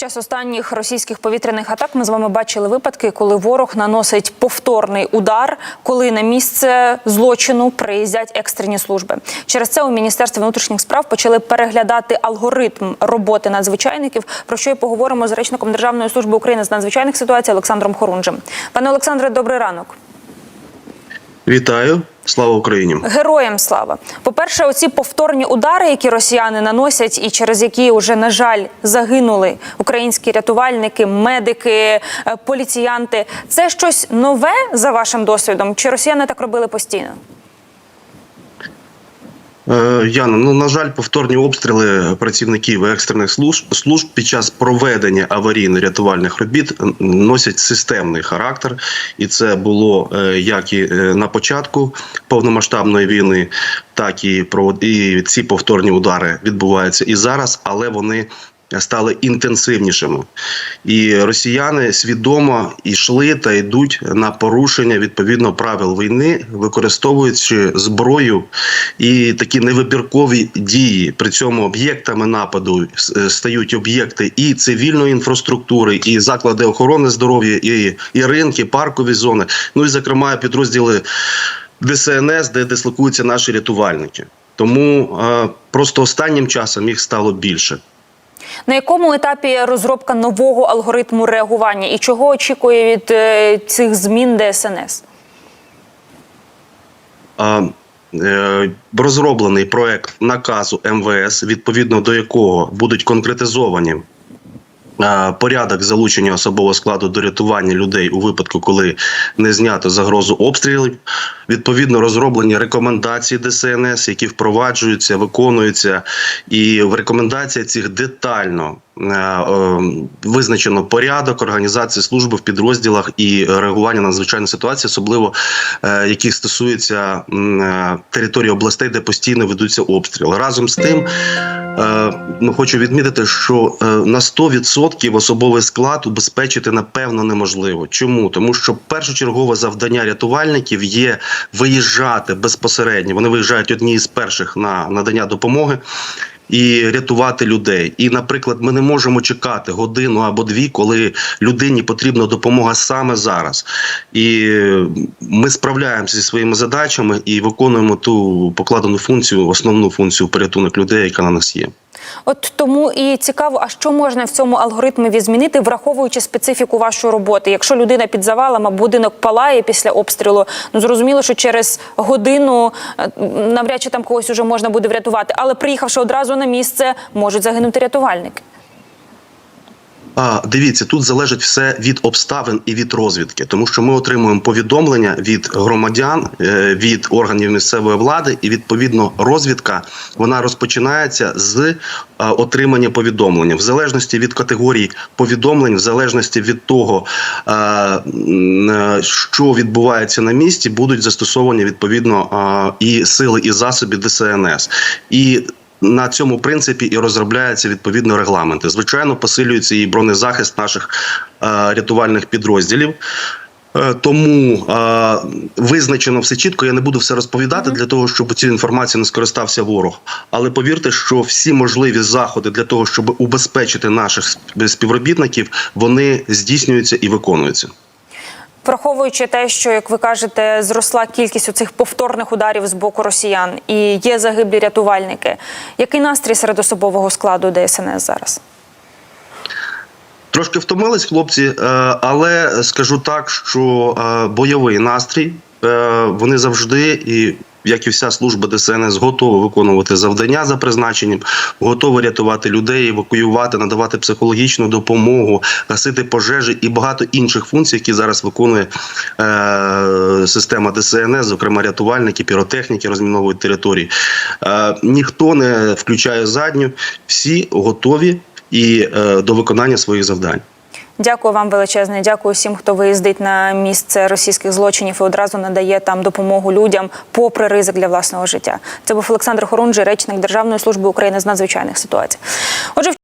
час останніх російських повітряних атак ми з вами бачили випадки, коли ворог наносить повторний удар, коли на місце злочину приїздять екстрені служби. Через це у міністерстві внутрішніх справ почали переглядати алгоритм роботи надзвичайників. Про що і поговоримо з речником Державної служби України з надзвичайних ситуацій Олександром Хорунжем. Пане Олександре, добрий ранок. Вітаю, слава Україні! Героям слава. По-перше, оці повторні удари, які росіяни наносять, і через які вже на жаль загинули українські рятувальники, медики, е, поліціянти. Це щось нове за вашим досвідом? Чи росіяни так робили постійно? Е, Яна, ну на жаль, повторні обстріли працівників екстрених служб служб під час проведення аварійно-рятувальних робіт носять системний характер, і це було е, як і е, на початку повномасштабної війни, так і про і ці повторні удари відбуваються і зараз, але вони. Стали інтенсивнішими, і росіяни свідомо йшли та йдуть на порушення відповідно правил війни, використовуючи зброю і такі невибіркові дії. При цьому об'єктами нападу е, стають об'єкти і цивільної інфраструктури, і заклади охорони здоров'я, і, і ринки, паркові зони. Ну і зокрема підрозділи ДСНС, де дислокуються наші рятувальники. Тому е, просто останнім часом їх стало більше. На якому етапі розробка нового алгоритму реагування і чого очікує від е, цих змін ДСНС? А, е, розроблений проект наказу МВС, відповідно до якого будуть конкретизовані. Порядок залучення особового складу до рятування людей у випадку, коли не знято загрозу обстрілів. Відповідно, розроблені рекомендації ДСНС, які впроваджуються, виконуються, і в рекомендаціях цих детально е, визначено порядок організації служби в підрозділах і реагування на надзвичайні ситуації, особливо е, які стосуються е, території областей, де постійно ведуться обстріли. Разом з тим, ну хочу відмітити, що е, на 100% особовий склад убезпечити напевно неможливо. Чому? Тому що першочергове завдання рятувальників є виїжджати безпосередньо. Вони виїжджають одні з перших на надання допомоги. І рятувати людей. І, наприклад, ми не можемо чекати годину або дві, коли людині потрібна допомога саме зараз. І ми справляємося зі своїми задачами і виконуємо ту покладену функцію, основну функцію порятунок людей, яка на нас є. От тому і цікаво, а що можна в цьому алгоритмі змінити, враховуючи специфіку вашої роботи. Якщо людина під завалом, а будинок палає після обстрілу, ну зрозуміло, що через годину е, навряд чи там когось уже можна буде врятувати. Але приїхавши одразу на місце, можуть загинути рятувальники. А дивіться, тут залежить все від обставин і від розвідки, тому що ми отримуємо повідомлення від громадян, е, від органів місцевої влади, і відповідно розвідка вона розпочинається з е, отримання повідомлення в залежності від категорії повідомлень, в залежності від того, е, що відбувається на місці, будуть застосовані відповідно і сили, і засоби ДСНС. І на цьому принципі і розробляються відповідно регламенти. Звичайно, посилюється і бронезахист наших е, рятувальних підрозділів. Е, Тому е, визначено все чітко. Я не буду все розповідати для того, щоб цю інформацію не скористався ворог. Але повірте, що всі можливі заходи для того, щоб убезпечити наших співробітників, вони здійснюються і виконуються. Враховуючи те, що як ви кажете, зросла кількість у цих повторних ударів з боку росіян і є загиблі рятувальники. Який настрій серед особового складу ДСНС зараз? Трошки втомились хлопці, е, але скажу так, що е, бойовий настрій е, вони завжди і. Як і вся служба ДСНС готова виконувати завдання за призначенням, готова рятувати людей, евакуювати, надавати психологічну допомогу, гасити пожежі і багато інших функцій, які зараз виконує е, система ДСНС, зокрема рятувальники, піротехніки розміновують території. Е, ніхто не включає задню, всі готові і е, до виконання своїх завдань. Дякую вам величезне. Дякую всім, хто виїздить на місце російських злочинів і одразу надає там допомогу людям, попри ризик для власного життя. Це був Олександр Хорунжий, речник Державної служби України з надзвичайних ситуацій. Отже,